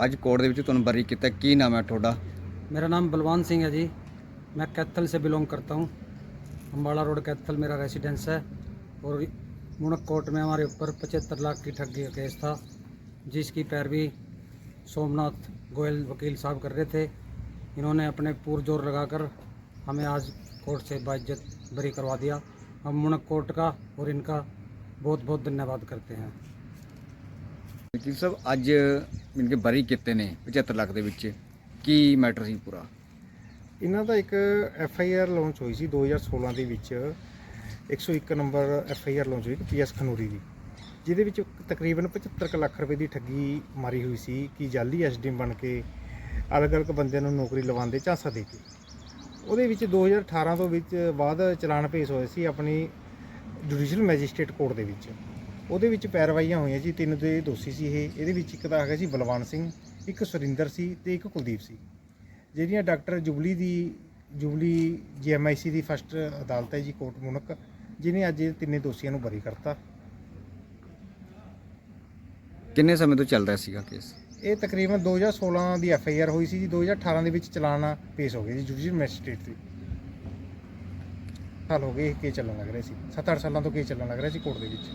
ਅੱਜ ਕੋਰਟ ਦੇ ਵਿੱਚ ਤੁਹਾਨੂੰ ਬਰੀ ਕੀਤਾ ਕੀ ਨਾਮ ਹੈ ਤੁਹਾਡਾ मेरा नाम बलवान सिंह है जी मैं कैथल से बिलोंग करता हूँ अम्बाड़ा रोड कैथल मेरा रेसिडेंस है और मुनक कोर्ट में हमारे ऊपर पचहत्तर लाख की ठगी का केस था जिसकी पैरवी सोमनाथ गोयल वकील साहब कर रहे थे इन्होंने अपने पुरजोर लगाकर हमें आज कोर्ट से बाइज्जत बरी करवा दिया हम मुनक कोर्ट का और इनका बहुत बहुत धन्यवाद करते हैं ਵਕੀਲ ਸਾਹਿਬ, ਅੱਜ ਮਿਲ ਕੇ ਬਰੀ ਕੀਤੇ ਨੇ 75 ਲੱਖ ਦੇ ਵਿੱਚ। ਕੀ ਮੈਟਰ ਸੀ ਪੂਰਾ? ਇਹਨਾਂ ਦਾ ਇੱਕ ਐਫ ਆਈ ਆਰ ਲਾਂਚ ਹੋਈ ਸੀ 2016 ਦੇ ਵਿੱਚ। 101 number F I R launch ਹੋਈ ਪੀ ਐਸ ਖਨੂਰੀ ਦੀ, ਜਿਹਦੇ ਵਿੱਚ ਤਕਰੀਬਨ 75 ਕੁ ਲੱਖ ਰੁਪਏ ਦੀ ਠੱਗੀ ਮਾਰੀ ਹੋਈ ਸੀ ਕਿ ਜਾਲੀ ਐਸਡੀਐਮ ਬਣ ਕੇ ਅਲੱਗ-ਅਲੱਗ ਬੰਦਿਆਂ ਨੂੰ ਨੌਕਰੀ ਲਵਾਉਣ ਦੇ ਝਾਂਸਾ ਦੇ ਕੇ। ਉਹਦੇ ਵਿੱਚ 2018 ਤੋਂ ਵਿੱਚ ਬਾਅਦ ਚਲਾਨ ਪੇਸ਼ ਹੋਏ ਸੀ ਆਪਣੀ ਜੁਡੀਸ਼ੀਅਲ ਮੈਜਿਸਟ੍ਰੇਟ ਕੋਰਟ ਦੇ ਵਿੱਚ। ਉਹਦੇ ਵਿੱਚ ਪੈਰਵਾਈਆਂ ਹੋਈਆਂ ਜੀ ਤਿੰਨ ਦੇ ਦੋਸ਼ੀ ਸੀ ਇਹ। ਇਹਦੇ ਵਿੱਚ ਇੱਕ ਤਾਂ ਹੈਗਾ ਸੀ ਬਲਵੰਤ ਸਿੰਘ ਇੱਕ ਸੁਰਿੰਦਰ ਸੀ ਤੇ ਇੱਕ ਕੁਲਦੀਪ ਸੀ। ਜਿਹੜੀਆਂ ਡਾਕਟਰ ਜੁਬਲੀ ਦੀ ਜੁਬਲੀ ਜੀਐਮਆਈਸੀ ਦੀ ਫਸਟ ਅਦਾਲਤ ਹੈ ਜੀ ਕੋਰਟ ਮੁਨਕ ਜਿਹਨੇ ਅੱਜ ਇਹ ਤਿੰਨੇ ਦੋਸ਼ੀਆਂ ਨੂੰ ਬਰੀ ਕਰਤਾ। ਕਿੰਨੇ ਸਮੇਂ ਤੋਂ ਚੱਲ ਰਿਹਾ ਸੀਗਾ ਕੇਸ? ਇਹ ਤਕਰੀਬਨ 2016 ਦੀ ਐਫ ਆਈ ਆਰ ਹੋਈ ਸੀ ਜੀ 2018 ਦੇ ਵਿੱਚ ਚਲਾਨ ਪੇਸ਼ ਹੋ ਗਿਆ ਜੀ ਜੁਡੀਸ਼ੀਅਲ ਮੈਜਿਸਟ੍ਰੇਟ ਦੀ ਸਾਲ ਹੋ ਗਏ ਇਹ ਕੇਸ ਚੱਲਣ ਲੱਗ ਰਿਹਾ ਸੀ। 7-8 ਸਾਲਾਂ ਤੋਂ ਕੇਸ ਚੱਲਣ ਲੱਗ ਰਿਹਾ ਸੀ ਕੋਰਟ ਦੇ ਵਿੱਚ।